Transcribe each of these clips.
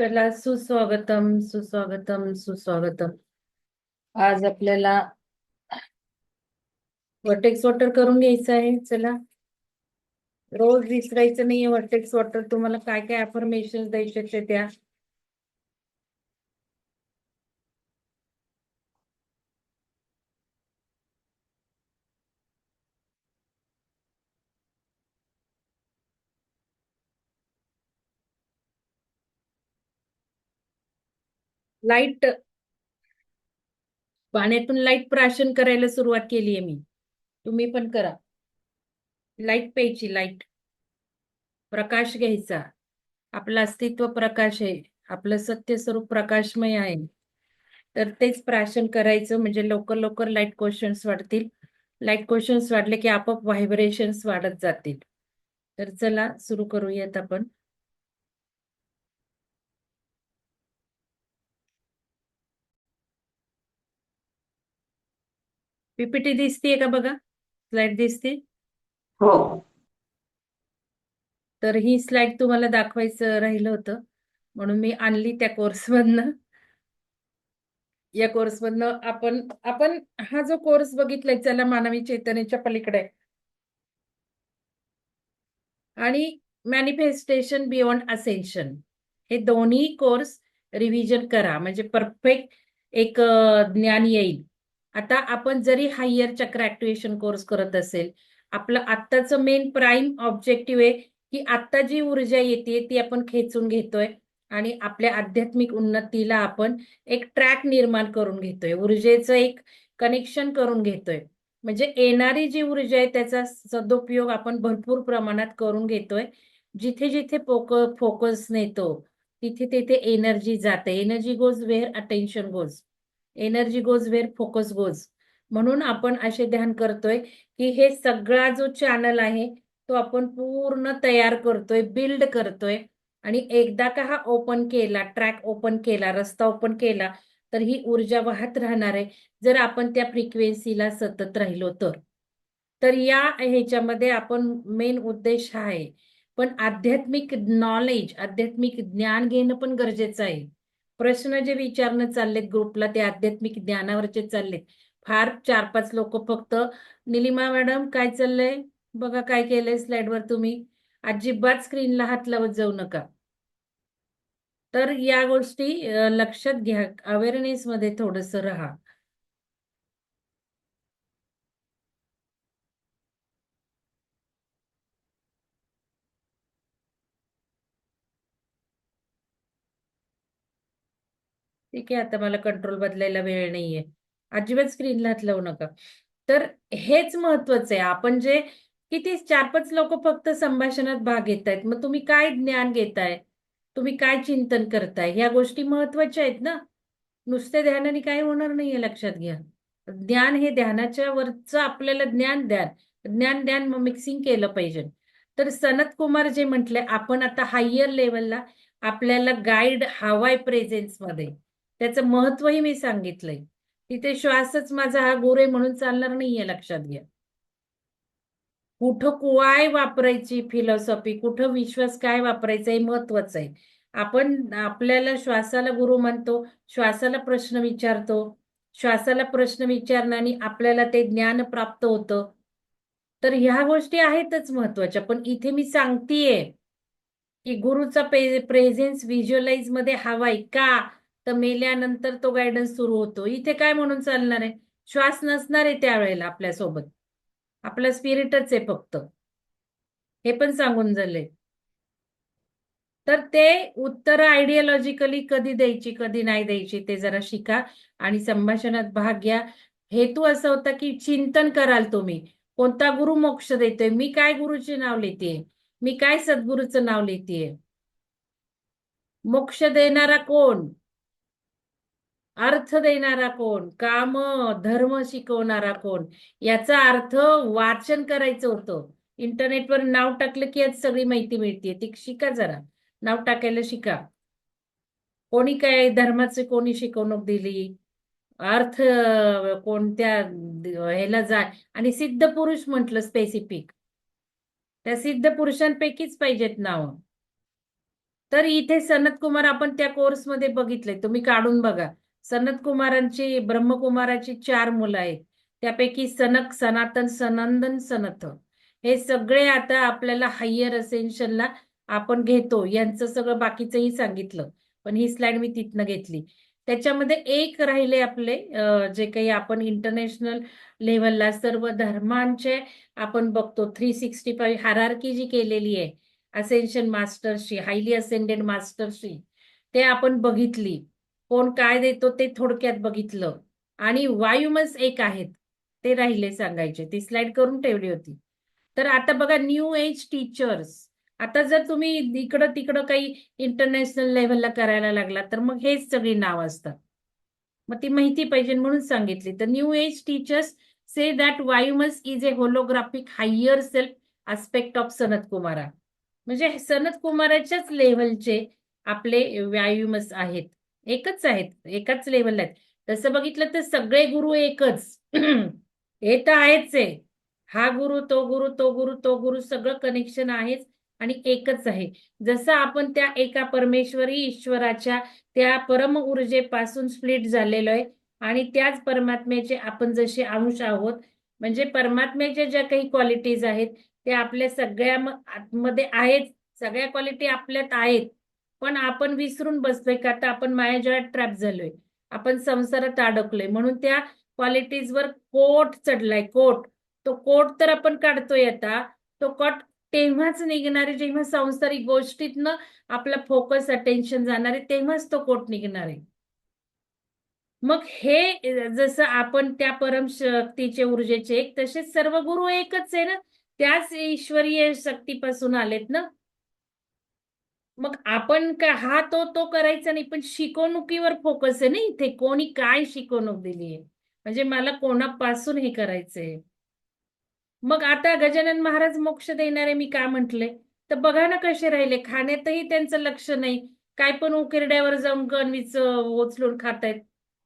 चला सुस्वागतम सुस्वागतम सुस्वागतम. आज आपल्याला वर्टेक्स वॉटर करून घ्यायचं आहे. चला. रोज विसरायचं नाहीये वर्टेक्स वॉटर तुम्हाला काय काय अफर्मेशन द्यायचे त्या लाइट पाण्यातून लाइट प्राशन करायला सुरुवात केली आहे मी. तुम्ही पण करा. लाइट प्यायची लाइट. प्रकाश घ्यायचा. आपलं अस्तित्व प्रकाश आहे. आपलं सत्य स्वरूप प्रकाशमय आहे. तर तेच प्राशन करायचं म्हणजे लवकर लवकर लाइट क्वेश्चन्स वाढतील. लाइट क्वेश्चन्स वाढले की आपोआप व्हायब्रेशन्स वाढत जातील. तर चला सुरू करूयात आपण. पीपीटी दिसतीये का बघा? स्लाइड दिसते? हो. तर ही स्लाइड तुम्हाला दाखवायचं राहिलं होतं. म्हणून मी आणली त्या कोर्समधनं. या कोर्समधनं आपण आपण हा जो कोर्स बघितलाय चला मानवी चैतन्याच्या पलीकडे. आणि मॅनिफेस्टेशन बियॉन्ड असेन्शन हे दोन्ही कोर्स रिव्हिजन करा. म्हणजे परफेक्ट एक ज्ञान येईल. आता आपण जरी हायर चक्र ऍक्टिव्हेशन कोर्स करत असेल आपलं आत्ताचं मेन प्राईम ऑब्जेक्टिव्ह आहे की आत्ता जी ऊर्जा येते ती आपण खेचून घेतोय आणि आपल्या आध्यात्मिक उन्नतीला आपण एक ट्रॅक निर्माण करून घेतोय. ऊर्जेचं एक कनेक्शन करून घेतोय. म्हणजे येणारी जी ऊर्जा आहे त्याचा सदुपयोग आपण भरपूर प्रमाणात करून घेतोय. जिथे जिथे पोक फोकस नेतो तिथे तिथे एनर्जी जाते. Energy goes where attention goes energy goes where focus goes म्हणून आपण असे ध्यान करतोय की हे सगळा जो चॅनल आहे तो आपण पूर्ण तयार करतोय बिल्ड करतोय. आणि एकदा का हा ओपन केला ट्रॅक ओपन केला रस्ता ओपन केला तर ही ऊर्जा वाहत राहणार आहे जर आपण त्या फ्रिक्वेन्सीला सतत राहिलो तर. तर या ह्याच्यामध्ये आपण मेन उद्देश हा आहे. पण आध्यात्मिक नॉलेज आध्यात्मिक ज्ञान घेणं पण गरजेचं आहे. प्रश्न जे विचारणं चाललेत ग्रुपला ते आध्यात्मिक ज्ञानावरचे चाललेत. फार चार पाच लोक फक्त. निलिमा मॅडम काय चाललंय? बघा काय केलंय स्लाइडवर तुम्ही. अजिबात स्क्रीनला हात लावत जाऊ नका. तर या गोष्टी लक्षात घ्या. अवेअरनेस मध्ये थोडस राहा. ठीक आहे आता मला कंट्रोल बदलायला वेळ नाहीये. अजिबात स्क्रीनला हात लावू नका. तर हेच महत्वाचं आहे. आपण जे किती चार पाच लोक फक्त संभाषणात भाग घेत आहेत मग तुम्ही काय ज्ञान घेताय? तुम्ही काय चिंतन करताय? ह्या गोष्टी महत्त्वाच्या आहेत ना. नुसते ध्यानाने काही होणार नाहीये लक्षात घ्या. ज्ञान हे ध्यानाच्या वरचं आपल्याला ज्ञान ध्यान ज्ञान ज्ञान मिक्सिंग केलं पाहिजे. तर सनत कुमार जे म्हटले आपण आता हायर लेवलला आपल्याला गाईड हवाय प्रेझेन्समध्ये. त्याचं महत्वही मी सांगितलंय. तिथे श्वासच माझा हा गुरु आहे म्हणून चालणार नाहीये लक्षात घ्या. कुठं कुवाय वापरायची फिलॉसॉफी कुठं विश्वास काय वापरायचा हे महत्वाचं आहे. आपण आपल्याला श्वासाला गुरु म्हणतो श्वासाला प्रश्न विचारतो. श्वासाला प्रश्न विचारण्याने आपल्याला ते ज्ञान प्राप्त होतं. तर ह्या गोष्टी आहेतच महत्त्वाच्या पण इथे मी सांगतेय की गुरुचा प्रेझेन्स व्हिज्युअलाइजमध्ये हवाय का? तर मेल्यानंतर तो गायडन्स सुरू होतो. इथे काय म्हणून चालणार आहे? श्वास नसणार आहे त्यावेळेला आपल्यासोबत. आपलं स्पिरिटच आहे फक्त. हे पण सांगून झालंय तर ते उत्तर आयडियोलॉजिकली कधी द्यायची कधी नाही द्यायची ते जरा शिका आणि संभाषणात भाग घ्या. हेतू असं होता की चिंतन कराल तुम्ही. कोणता गुरु मोक्ष देतोय? मी काय गुरुचे नाव लिहितेय मी काय सद्गुरूचं नाव लिहितेय मोक्ष देणारा कोण? अर्थ देणारा कोण? काम धर्म शिकवणारा कोण? याचा अर्थ वाचन करायचं होतं. इंटरनेटवर नाव टाकलं की आज सगळी माहिती मिळते. ती शिका जरा. नाव टाकायला शिका. कोणी काय धर्माचे कोणी शिकवणूक दिली? अर्थ कोणत्या ह्याला जाय आणि सिद्ध पुरुष म्हटलं स्पेसिफिक त्या सिद्ध पुरुषांपैकीच पाहिजेत नाव. तर इथे सनत कुमार आपण त्या कोर्समध्ये बघितलंय. तुम्ही काढून बघा. सनत कुमारांची ब्रह्मकुमाराची चार मुलं आहेत. त्यापैकी सनक सनातन सनंदन सनथ. हे सगळे आता आपल्याला हायर असेन्शनला आपण घेतो. यांचं सगळं बाकीचंही सांगितलं. पण ही स्लाइड मी तिथनं घेतली. त्याच्यामध्ये एक राहिले आपले जे काही आपण इंटरनॅशनल लेवलला सर्व धर्मांचे आपण बघतो. थ्री सिक्स्टी फाईव्ह हारारकी जी केलेली आहे. असेन्शन मास्टरशी हायली असेंडेड मास्टरशी ते आपण बघितली. कोण काय देतो ते थोडक्यात बघितलं. आणि वायुमस एक आहेत ते राहिले सांगायचे. ती स्लाइड करून ठेवली होती. तर आता बघा न्यू एज टीचर्स आता जर तुम्ही इकडं तिकडं काही इंटरनॅशनल लेवलला करायला लागला तर मग हेच सगळी नाव असतात. मग ती माहिती पाहिजे म्हणून सांगितली. तर new age teachers say that Vywamus is a holographic higher self aspect of Sanat Kumara म्हणजे सनत कुमाराच्याच लेव्हलचे आपले व्यायुमस आहेत. एकच आहेत एकाच लेवलला आहेत. तसं बघितलं तर सगळे गुरु एकच. हे तर आहेच आहे हा गुरु तो गुरु तो गुरु तो गुरु सगळं कनेक्शन आहेच आणि एकच आहे. जसं आपण त्या एका परमेश्वरी ईश्वराच्या त्या परम ऊर्जेपासून स्प्लिट झालेलो आहे आणि त्याच परमात्म्याचे आपण जसे अंश आहोत म्हणजे परमात्म्याच्या ज्या काही क्वालिटीज आहेत त्या आपल्या सगळ्या आतमध्ये आहेत. सगळ्या क्वालिटी आपल्यात आहेत. पण आपण विसरून बसलोय का? तर आपण मायाजळात ट्रॅप झालोय. आपण संसारात अडकलोय. म्हणून त्या क्वालिटीजवर कोट चढलाय कोट. तो कोट तर आपण काढतोय आता. तो कोट तेव्हाच निघणार आहे जेव्हा संसारिक गोष्टीतनं आपला फोकस अटेन्शन जाणार आहे तेव्हाच तो कोट निघणार आहे. मग हे जसं आपण त्या परम शक्तीचे ऊर्जेचे एक तसेच सर्व गुरु एकच आहे ना? त्याच ईश्वरीय शक्तीपासून आलेत ना? मग आपण का हा तो तो करायचा नाही पण शिकवणुकीवर फोकस आहे ना इथे. कोणी काय शिकवणूक दिली आहे? म्हणजे मला कोणापासून हे करायचंय? मग आता गजानन महाराज मोक्ष देणारे मी का म्हंटले? तर बघा ना कसे राहिले. खाण्यातही त्यांचं लक्ष नाही. काय पण उकिरड्यावर जाऊन गणवीच ओचलून खातायत.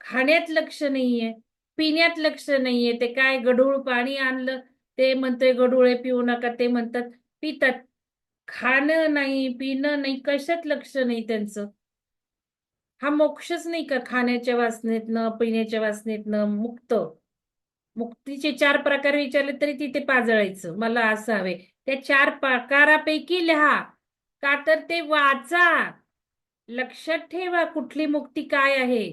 खाण्यात लक्ष नाहीये. पिण्यात लक्ष नाहीये. ते काय गढूळ पाणी आणलं? ते म्हणतोय गढूळे पिऊ नका. ते म्हणतात पितात. खाणं नाही पिणं नाही कशात लक्ष नाही त्यांचं? हा मोक्षच नाही का खाण्याच्या वासनेतनं पिण्याच्या वासनेतनं? मुक्त. मुक्तीचे चार प्रकार विचारले तरी तिथे पाजळायचं. मला असं हवे. त्या चार प्रकारापैकी लिहा. का तर ते वाचा. लक्षात ठेवा कुठली मुक्ती काय आहे.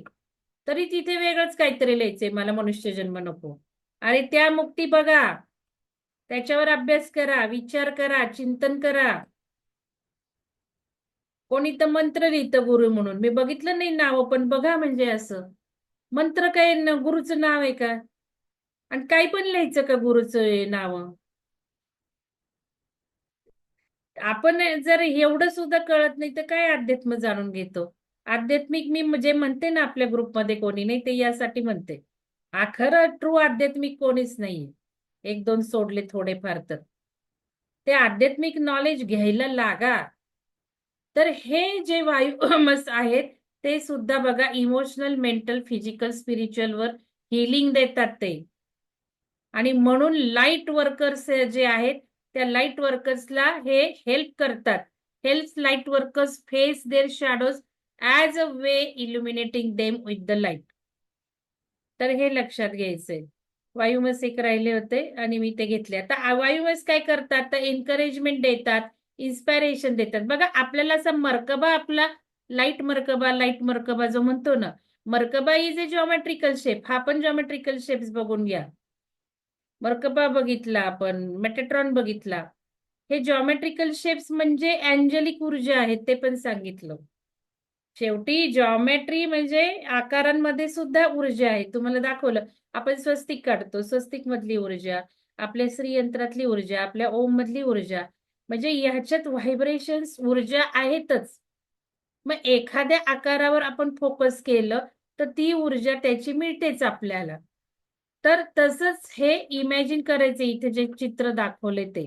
तरी तिथे वेगळंच काहीतरी लिहायचंय. मला मनुष्य जन्म नको. अरे त्या मुक्ती बघा. त्याच्यावर अभ्यास करा विचार करा चिंतन करा. कोणी तर मंत्र लिहितं गुरु म्हणून. मी बघितलं नाही नाव पण बघा म्हणजे असं. मंत्र काय गुरुचं नाव आहे का? आणि काही पण लिहायचं का गुरुचं नाव? आपण जर एवढं सुद्धा कळत नाही तर काय अध्यात्म जाणून घेतो? आध्यात्मिक मी जे म्हणते ना आपल्या ग्रुपमध्ये कोणी नाही ते यासाठी म्हणते. हा खरं ट्रू आध्यात्मिक कोणीच नाहीये. एक दोन सोडले थोडेफार तर. ते आध्यात्मिक नॉलेज घ्यायला लागा. तर हे जे वायुमस आहेत ते सुद्धा बघा इमोशनल मेंटल फिजिकल स्पिरिच्युअल वर हिलिंग देतात ते. आणि म्हणून लाइट वर्कर्स जे आहेत त्या लाइट वर्कर्सला हे हेल्प करतात. Help light workers face their shadows as a way illuminating them with the light तर हे लक्षात घ्यायचंय. वायुमस एक राहिले होते आणि मी ते घेतले. आता वायुमस काय करतात? तर एनकरेजमेंट देतात इन्स्पायरेशन देतात. बघा आपल्याला असा मर्कबा आपला लाइट मरकबा लाइट मरकबा जो म्हणतो ना merkaba is a geometrical shape हा पण जॉमेट्रिकल शेप्स बघून घ्या. मर्कबा बघितला आपण मेटेट्रॉन बघितला. हे जॉमेट्रिकल शेप्स म्हणजे अँजेलिक ऊर्जा आहेत ते पण सांगितलं. शेवटी जॉमेट्री म्हणजे आकारांमध्ये सुद्धा ऊर्जा आहे. तुम्हाला दाखवलं आपण स्वस्तिक काढतो स्वस्तिक मधली ऊर्जा आपल्या श्रीयंत्रातली ऊर्जा आपल्या ओम मधली ऊर्जा म्हणजे ह्याच्यात व्हायब्रेशन्स ऊर्जा आहेतच. मग एखाद्या आकारावर आपण फोकस केलं तर ती ऊर्जा त्याची मिळतेच आपल्याला. तर तसंच हे इमॅजिन करायचे इथे जे चित्र दाखवले ते.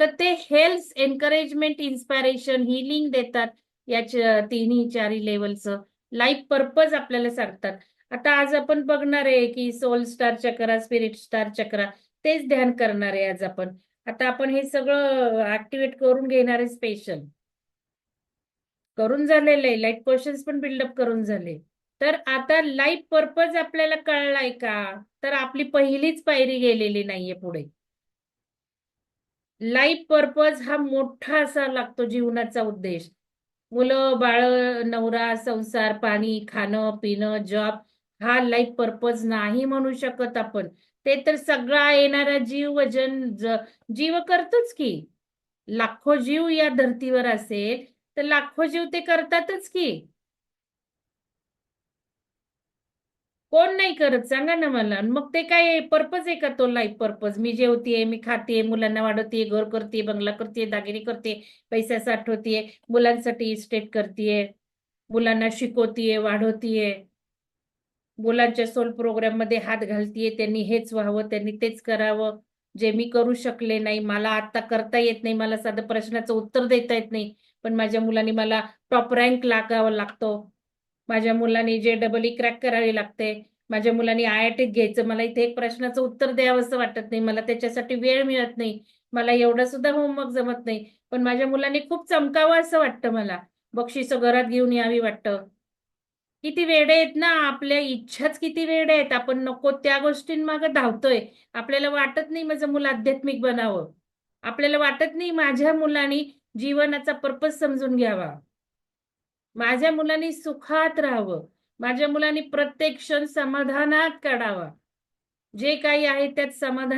तर ते हेल्थ एनकरेजमेंट इन्स्पायरेशन हिलिंग देतात. याच्या तिन्ही चारी लेवलचं लाईफ पर्पज आपल्याला सांगतात. आता आज आपण बघणार आहे की soul star chakra spirit star chakra तेच ध्यान करणार आहे आज आपण. आता आपण हे सगळं ऍक्टिव्हेट करून घेणार आहे स्पेशल करून झालेलं आहे लाईफ क्वेश्चन्स पण बिल्डअप करून झाले. तर आता लाईफ पर्पज आपल्याला कळलाय का? तर आपली पहिलीच पायरी गेलेली नाहीये पुढे. लाईफ पर्पज हा मोठा असा लागतो जीवनाचा उद्देश. मुलं बाळ नवरा संसार पाणी खाणं पिणं जॉब हा लाईफ पर्पज नाही म्हणू शकत आपण. ते तर सगळा येणारा जीव वजन जीव करतोच की. लाखो जीव या धर्तीवर असेल तर लाखो जीव ते करतातच की. कोण नाही करत सांगा ना मला. मग ते काय पर्पज आहे का तो लाईफ पर्पज मी जेवतीये मी खाते मुलांना वाढवते घर करते बंगला करते दागिने करते पैसा साठवतीये मुलांसाठी इस्टेट करतीये मुलांना शिकवतीये वाढवतीये मुलांच्या सोल प्रोग्राममध्ये हात घालतीये त्यांनी हेच व्हावं त्यांनी तेच करावं. जे मी करू शकले नाही मला आता करता येत नाही मला साधं प्रश्नाचं उत्तर देता येत नाही पण माझ्या मुलांनी मला टॉप रँक लागावा लागतो. माझ्या मुलांनी जे डबल ई क्रॅक करावी लागते माझ्या मुलांनी आय आय टीत घ्यायचं मला इथे एक प्रश्नाचं उत्तर द्यावंसं वाटत नाही मला त्याच्यासाठी वेळ मिळत नाही मला एवढं सुद्धा होमवर्क जमत नाही पण माझ्या मुलांनी खूप चमकावं असं वाटतं मला. बक्षिसं घरात घेऊन यावी वाटतं. किती वेडे आहेत ना आपल्या इच्छाच किती वेडे आहेत आपण नको त्या गोष्टींमागे धावतोय. आपल्याला वाटत नाही माझं मुलं आध्यात्मिक बनावं. आपल्याला वाटत नाही माझ्या मुलांनी जीवनाचा पर्पज समजून घ्यावा. माझ्या मुलांनी सुखात राहावं. माझ्या मुलांनी प्रत्येक क्षण समाधानात काढावा. जे काही आहे त्यात समाधान